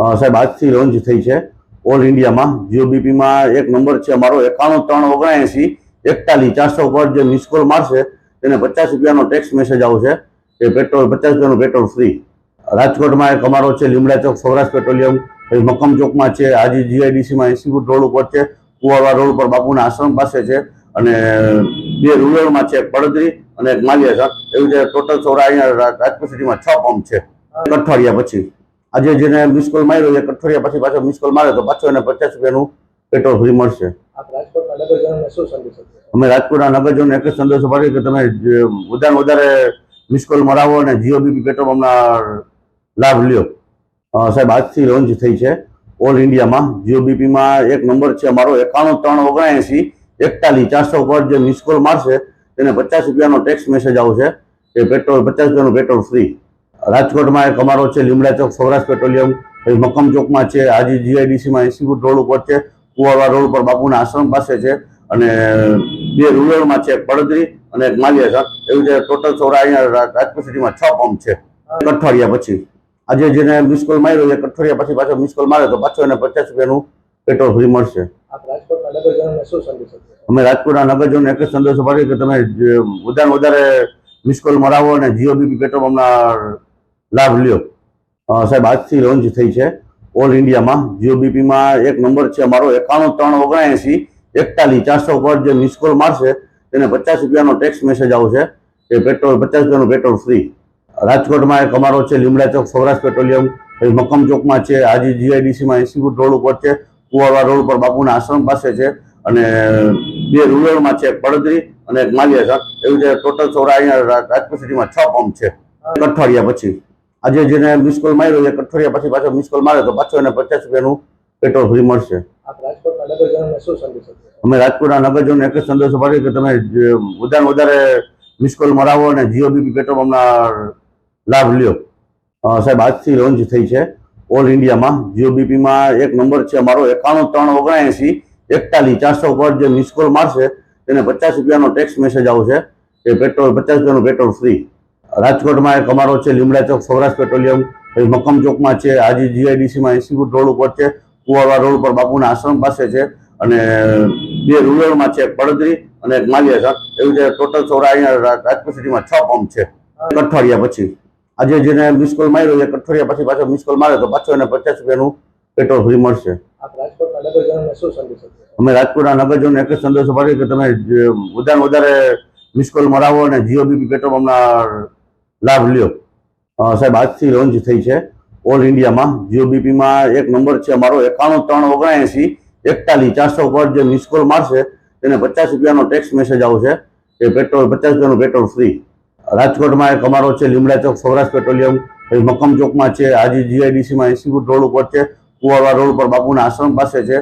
સાહેબ, આજથી લોન્ચ થઈ છે ઓલ ઇન્ડિયામાં જીઓબીપીમાં એક નંબર છે અમારો એકાણું ત્રણ ઓગણએંસી, એકતાલીસ. ચારસો પર જે મિસ કોલ મારશે, તેને પચાસ રૂપિયાનો ટેક્સ મેસેજ આવશે. કે પેટ્રોલ પચાસ રૂપિયાનું પેટ્રોલ ફ્રી રાજકોટમાં એક અમારો છે, લીમડા ચોક, સૌરાષ્ટ્ર પેટ્રોલિયમ. મક્કમ ચોકમાં છે હાજી જીઆઈડીસીમાં ઇન્સ્ટિટ્યૂટ રોડ ઉપર છે. કુવાવા રોડ ઉપર બાપુના આશ્રમ પાસે છે. અને બે રૂરલમાં છે, એક પડદરી અને એક માલિયા એવી રીતે ટોટલ સૌરા અહીંયા રાજકોટ સિટીમાં છ પંપ છે. અઠવાડિયા પછી. આજે જેને મિસ કોલ માર્યો એક અઠવાડિયા પછી પાછો મિસ કોલ મારે તો પાછો એને પચાસ રૂપિયાનું પેટ્રોલ ફ્રી મળશે અમે રાજકોટના નગરજનોને એક જ સંદેશો પાડીએ કે તમે વધારે વધારે મિસ કોલ મરાવો અને જીઓબીપી પેટ્રોલ પંપના લાભ લ્યો. સાહેબ આજથી લોન્ચ થઈ છે ઓલ ઇન્ડિયામાં જીઓ બીપીમાં એક નંબર છે અમારો એકાણું ત્રણ ઓગણએંસી એકતાલીસ. ચારસો પર જે મિસ કોલ મારશે તેને પચાસ રૂપિયાનો ટેક્સ મેસેજ આવશે. કે પેટ્રોલ પચાસ રૂપિયાનું પેટ્રોલ ફ્રી રાજકોટમાં એક અમારો છે લીમડા ચોક સૌરાષ્ટ્ર પેટ્રોલિયમ. પછી મક્કમ ચોકમાં છે આજે જીઆઈડીસીમાં ઇન્સ્ટિટ્યૂટ રોડ ઉપર છે કુવાવા રોડ ઉપર બાપુના આશ્રમ પાસે છે અને બે રૂરલમાં છે પડદરી અને એક માલિયા એવી રીતે ટોટલ સૌરા અહીંયા રાજકોટ સિટીમાં છ પંપ છે. એક અઠવાડિયા પછી. આજે જેને મિસ કોલ માર્યો એક અઠવાડિયા પછી પાછો મિસ કોલ મારે તો પાછો એને પચાસ રૂપિયાનું પેટ્રોલ ફ્રી મળશે. અમે રાજકોટના નગરજનોને એક જ સંદેશો પાડીએ કે તમે વધારે વધારે મિસ કોલ મરાવો અને જીઓ બીપી પેટ્રોલ પંપના લાભ લ્યો. સાહેબ, આજથી લોન્ચ થઈ છે ઓલ ઇન્ડિયામાં જીઓબીપીમાં એક નંબર છે અમારો એકાણું ત્રણ ઓગણએંસી એકતાલીસ. ચારસો પર જે મિસ કોલ મારશે, તેને પચાસ રૂપિયાનો ટેક્સ મેસેજ આવશે. કે પેટ્રોલ પચાસ રૂપિયાનું પેટ્રોલ ફ્રી રાજકોટમાં એક અમારો છે લીમડા ચોક, સૌરાષ્ટ્ર પેટ્રોલિયમ. મક્કમ ચોકમાં છે. હાજી જીઆઈડીસીમાં ઇન્સ્ટિટ્યૂટ રોડ ઉપર છે. કુવાવા રોડ ઉપર બાપુના આશ્રમ પાસે છે. અને બે રૂરલમાં છે, એક પડદરી અને એક માલિયા એવી રીતે ટોટલ સૌરા અહીંયા રાજકોટ સિટીમાં છ પંપ છે. અઠવાડિયા પછી. આજે જેને મિસ કોલ માર્યો એક અઠવાડિયા પછી પાછો મિસ કોલ મારે તો પાછો એને પચાસ રૂપિયાનું પેટ્રોલ ફ્રી મળશે. અમે રાજકોટના નગરજનોને એક જ સંદેશો પાડીએ કે તમે વધારે વધારે મિસ કોલ મરાવો અને જીઓબીપી પેટ્રોલ પંપના લાભ લ્યો. સાહેબ આજથી લોન્ચ થઈ છે ઓલ ઇન્ડિયામાં જીઓ બીપીમાં એક નંબર છે અમારો એકાણું ત્રણ ઓગણએંસી એકતાલીસ. ચારસો પર જે મિસ કોલ મારશે તેને પચાસ રૂપિયાનો ટેક્સ મેસેજ આવશે કે પેટ્રોલ પચાસ રૂપિયાનું પેટ્રોલ ફ્રી રાજકોટમાં એક અમારો છે લીમડા ચોક સૌરાષ્ટ્ર પેટ્રોલિયમ. પછી મક્કમ ચોકમાં છે આજે જીઆઈડીસીમાં ઇન્સ્ટિટ્યૂટ રોડ ઉપર છે કુવાવા રોડ ઉપર બાપુના આશ્રમ પાસે છે અને બે રૂરલમાં છે પડદરી અને એક માલિયા એવી રીતે ટોટલ સૌરા અહીંયા રાજકોટ સિટીમાં છ પંપ છે. એક અઠવાડિયા પછી. આજે જેને મિસ કોલ માર્યો એક અઠવાડિયા પછી પાછો મિસ કોલ મારે તો પાછો એને પચાસ રૂપિયાનું પેટ્રોલ ફ્રી મળશે. અમે રાજકોટના નગરજનોને એક જ સંદેશો પાડીએ કે તમે વધારે વધારે મિસ કોલ મરાવો અને જીઓ બીપી પેટ્રોલ પંપના લાભ લ્યો. સાહેબ, આજથી લોન્ચ થઈ છે ઓલ ઇન્ડિયામાં જીઓબીપીમાં એક નંબર છે અમારો એકાણું ત્રણ ઓગણએંસી એકતાલીસ. ચારસો પર જે મિસ કોલ મારશે, તેને પચાસ રૂપિયાનો ટેક્સ મેસેજ આવશે. કે પેટ્રોલ પચાસ રૂપિયાનું પેટ્રોલ ફ્રી રાજકોટમાં એક અમારો છે, લીમડા ચોક, સૌરાષ્ટ્ર પેટ્રોલિયમ. મક્કમ ચોકમાં છે હાજી જીઆઈડીસીમાં ઇન્સ્ટિટ્યૂટ રોડ ઉપર છે કુવાવા રોડ ઉપર બાપુના આશ્રમ પાસે છે.